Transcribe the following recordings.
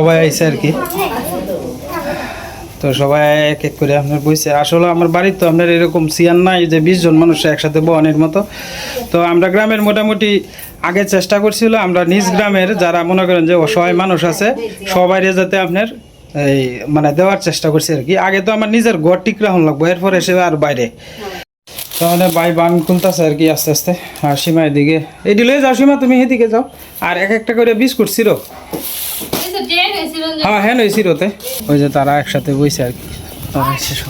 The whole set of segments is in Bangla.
সবাই আইসে আর কি। তো সবাই এক এক করে আপনার বইছে। আসলে আমার বাড়ির তো আপনার এরকম সিয়ার নাই যে বিশ জন মানুষ একসাথে বহনের মতো। তো আমরা গ্রামের মোটামুটি আগে চেষ্টা করছিল, আমরা নিজ গ্রামের যারা মনে করেন যে অসহায় মানুষ আছে সবাই যাতে আপনার এই মানে দেওয়ার চেষ্টা করছি আর কি। আগে তো আমার নিজের ঘর ঠিক রাখুন লাগবো, এরপর এসে আর বাইরে। তাহলে বাই বান খুলতেছে আর কি আস্তে আস্তে। আর সীমা এদিকে এই দিলে যাও সীমা, তুমি এদিকে যাও। আর এক একটা করে বিস্কুট ছিড়ো হ্যাঁ হ্যাঁ ওই সিরোতে ওই যে তারা একসাথে বইছে আর কি। তারা।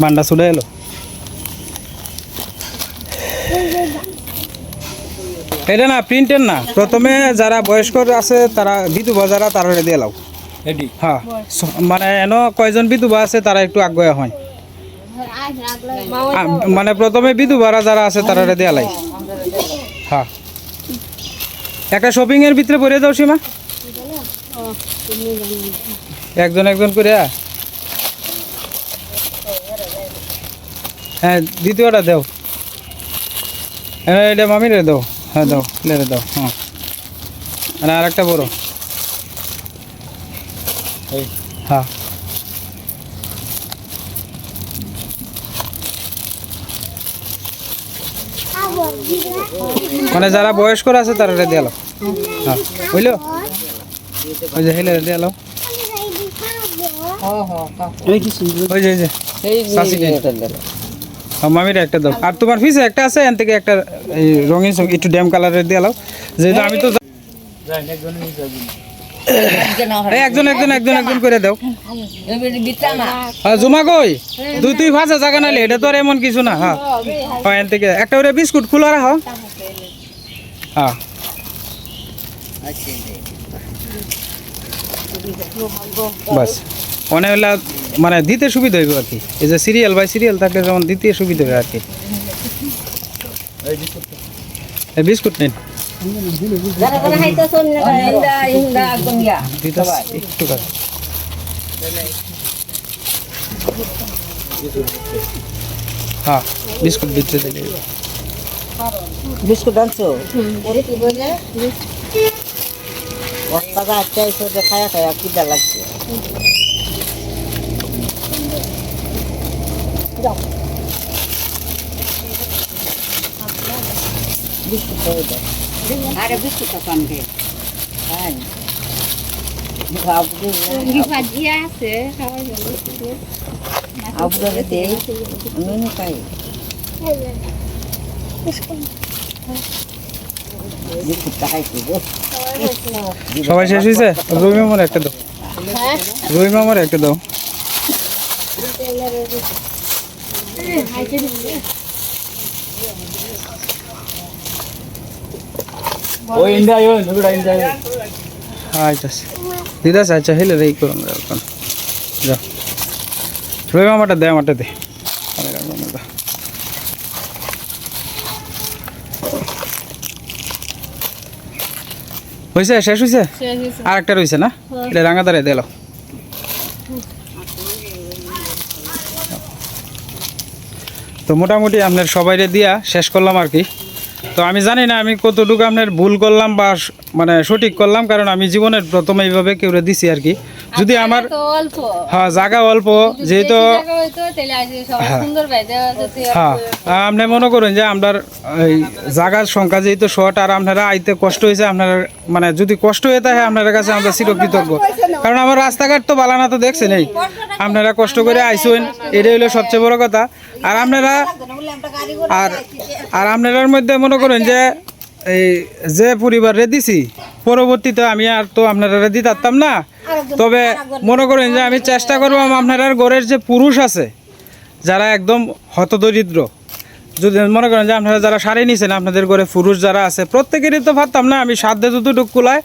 বান্ডা ছুটে এলো? এটা না প্রিন্টের না। প্রথমে যারা বয়স্ক আছে, তারা বিধবা যারা তারা দিয়ে লাও। হ্যাঁ। মানে এন কয়জন বিধবা আছে তারা একটু আগ্রহ হয়। মানে প্রথমে বিধবারা যারা আছে তারা দেয়া লাই। হ্যাঁ। একটা শপিং এর ভিতরে পড়ে যাও সীমা। একজন একজন করে হ্যাঁ। দ্বিতীয়টা দাও। হ্যাঁ এটা মামিরে দাও। হ্যাঁ দাও লেরে দাও। হ্যাঁ। আর আরেকটা বড়। হ্যাঁ মানে যারা বয়স্ক আছে তারা দিয়ে এলো হ্যাঁ। বুঝলো? ওই যে হেলে দিয়ে এলো ওই যে ওই যে। শাশি দিয়ে। হ্যাঁ, মামিরা একটা দাও। আর তোমার ফিসে একটা আছে এন থেকে একটা এই রঙিন সঙ্গে একটু ড্যাম কালারের দিয়ে এলো যেহেতু আমি তো এই একজন একজন একজন একজন করে হ্যাঁ দুই ভাজা এমন কিছু না হ্যাঁ। হ্যাঁ থেকে। একটা করে বিস্কুট খোলা বাস। অনেক মানে দিতে সুবিধা হইব আর কি। এই যে সিরিয়াল বাই সিরিয়াল থাকলে যেমন দিতে সুবিধা হবে আর কি। বিস্কুট নিন। একটু হ্যাঁ বিস্কুট দিতে দিলে বিস্কুট আনছো? বস্তাটা আচ্ছা এসে খায়া খায়া কিদা লাগছে? বিস্কুট দাও আরে হ্যাঁ বিস্কুটটা খাইছি গো সবাই শেষ হয়েছে? রুই মামার একটা দাও। রুই মামার একটা দাও। আচ্ছা দিদা আচ্ছা হেলে রে করুন এখন দে আমারটা। হয়েছে শেষ হয়েছে আর একটা রয়েছে না? এটা রাঙাদারে দিল তো মোটামুটি আপনার সবাইরে দিয়া শেষ করলাম আর কি। তো আমি জানি না আমি কতটুকু আপনার ভুল করলাম বা মানে সঠিক করলাম কারণ আমি জীবনের প্রথমে এইভাবে কেউ দিছি আর কি। যদি আমার হ্যাঁ জায়গা অল্প যেহেতু যদি হ্যাঁ আপনি মনে করুন যে আপনার এই জায়গার সংখ্যা যেহেতু শর্ট আর আপনারা আইতে কষ্ট হয়েছে আপনার মানে যদি কষ্ট হয়ে থাকে আপনার কাছে আমরা চিরকৃতজ্ঞ। কারণ আমার রাস্তাঘাট তো বালানা তো দেখছেন এই। আপনারা কষ্ট করে আইসেন এটাই হলো সবচেয়ে বড় কথা। আর আপনারা আর আর আপনার মধ্যে মনে করেন যে এই যে পরিবারে দিছি পরবর্তীতে আমি আর তো আপনারা দিতে পারতাম না। তবে মনে করেন যে আমি চেষ্টা করব আপনার ঘরের যে পুরুষ আছে যারা একদম হতদরিদ্র যদি মনে করেন যে আপনারা যারা সারিয়ে নিয়েছেন আপনাদের ঘরে পুরুষ যারা আছে প্রত্যেকেরই তো পারতাম না আমি সাধ্যে যতটুকু কুলায়